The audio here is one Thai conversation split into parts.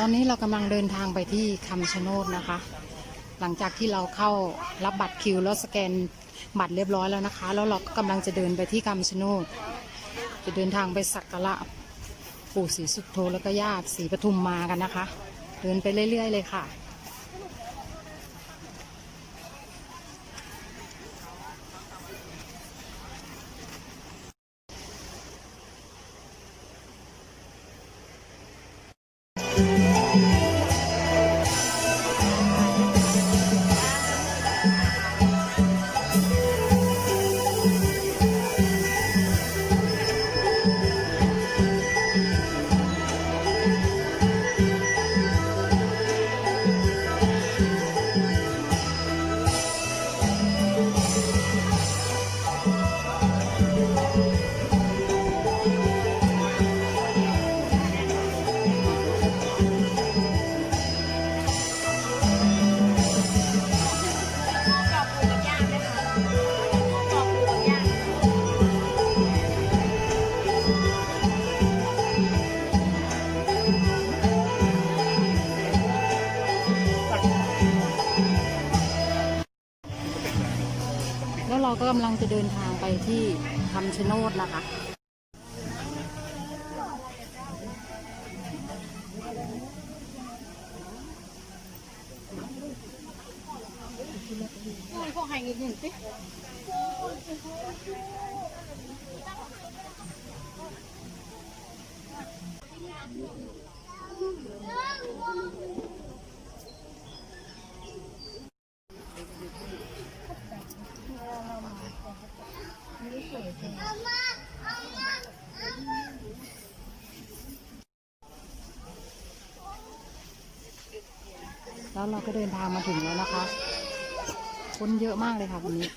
ตอนนี้เรากำลังเดินทางไปที่คำชะโนดนะคะ หลังจากที่เราเข้ารับบัตรคิวแล้วสแกนบัตรเรียบร้อยแล้วนะคะ แล้วเราก็กำลังจะเดินไปที่คำชะโนดจะเดินทางไปสักการะปู่ศรีสุโธแล้วก็ญาติศรีปทุมมากันนะคะ เดินไปเรื่อย ๆ เลยค่ะ ก็กำลังจะเดินทางไปที่คำชะโนดนะคะ พวกไฮนิดหนึ่งสิ แล้วเราก็เดินทางมาถึงแล้วนะคะ คนเยอะมากเลยค่ะวันนี้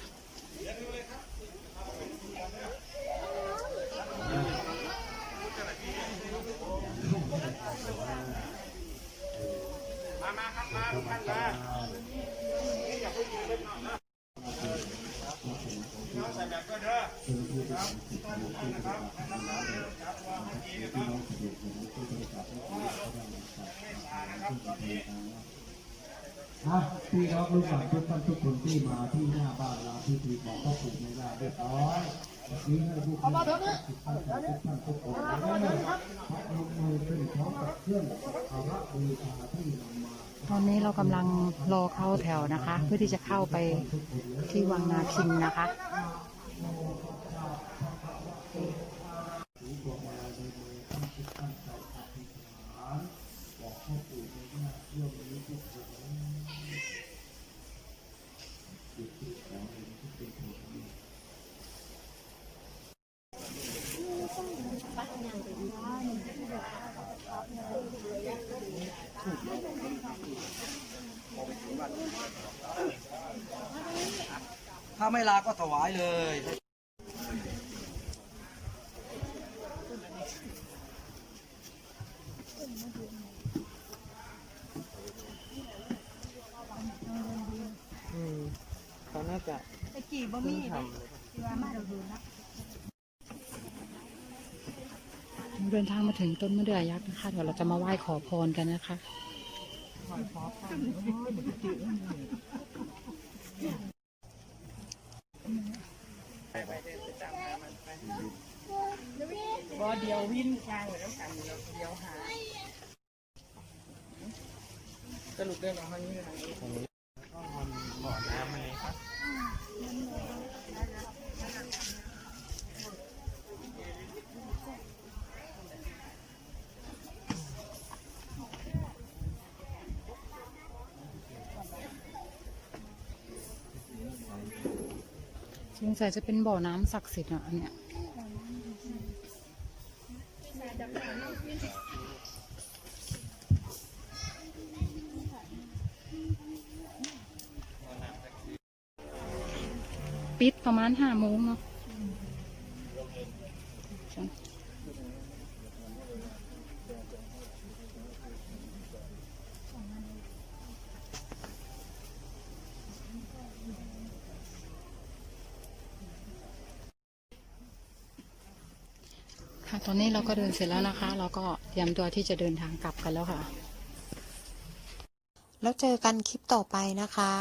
นะพี่น้องลูกหลานทุกท่านทุกคนที่มาที่หน้าบ้านเราพิธีของพ่อปู่ในลาเรียบร้อยนี้ให้ลูกหลานทุกท่านทุกท่านทุกคนได้พักลงมือเป็นพร้อมกับเครื่องภาระบูชาที่นำมาตอนนี้เรากำลังรอเข้าแถวนะคะ เพื่อที่จะเข้าไปที่วังนาคินนะคะ ถ้าไม่ลาก็ถวายเลยอืมเขาน่าจะตะกี้บะหมี่เลยที่ว่ามาเราดูนะ เดินทางมาถึงต้นมะเดื่อยักษ์นะคะเดี๋ยวเราจะมาไหว้ขอพรกันนะคะว่าเดียววิ่งกลางเลยน้ำกันเดียวหาสรุปเดินออกทางนี้ทางนี้บ่อน้ำอะ สงสัยจะเป็นบ่อน้ำศักดิ์สิทธิ์อะอันเนี้ยปิดประมาณห้าโมงเนาะ ค่ะตอนนี้เราก็เดินเสร็จแล้วนะคะ เราก็เตรียมตัวที่จะเดินทางกลับกันแล้วค่ะ แล้วเจอกันคลิปต่อไปนะคะ